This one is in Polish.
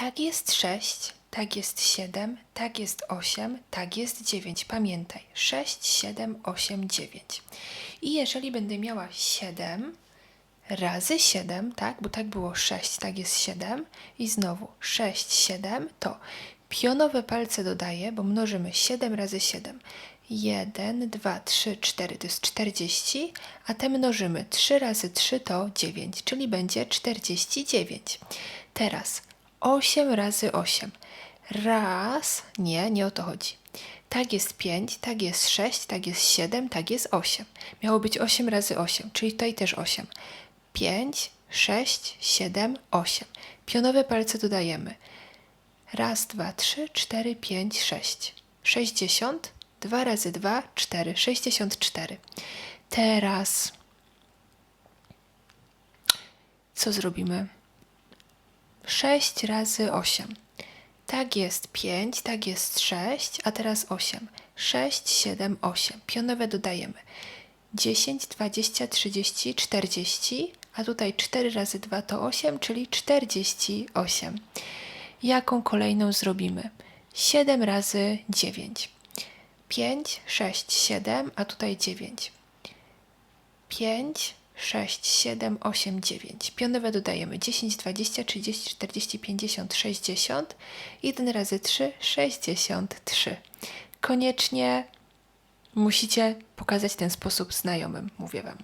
Tak jest 6, tak jest 7, tak jest 8, tak jest 9. Pamiętaj, 6, 7, 8, 9. I jeżeli będę miała 7 razy 7, tak, bo tak było 6, tak jest 7 i znowu 6, 7, to pionowe palce dodaję, bo mnożymy 7 razy 7. 1, 2, 3, 4 to jest 40, a te mnożymy 3 razy 3 to 9, czyli będzie 49. Teraz 8 razy 8. Raz, nie, nie o to chodzi. Tak jest 5, tak jest 6, tak jest 7, tak jest 8. Miało być 8 razy 8, czyli tutaj też 8. 5, 6, 7, 8. Pionowe palce dodajemy. Raz, dwa, trzy, cztery, pięć, sześć. 60. 2 razy 2, 4. 64. Teraz co zrobimy? 6 razy 8. Tak jest 5, tak jest 6, a teraz 8. 6, 7, 8. Pionowe dodajemy. 10, 20, 30, 40, a tutaj 4 razy 2 to 8, czyli 48. Jaką kolejną zrobimy? 7 razy 9. 5, 6, 7, a tutaj 9. 5, 6, 7, 8, 9. Pionowe dodajemy 10, 20, 30, 40, 50, 60. 1 razy 3, 63. Koniecznie musicie pokazać ten sposób znajomym, mówię Wam.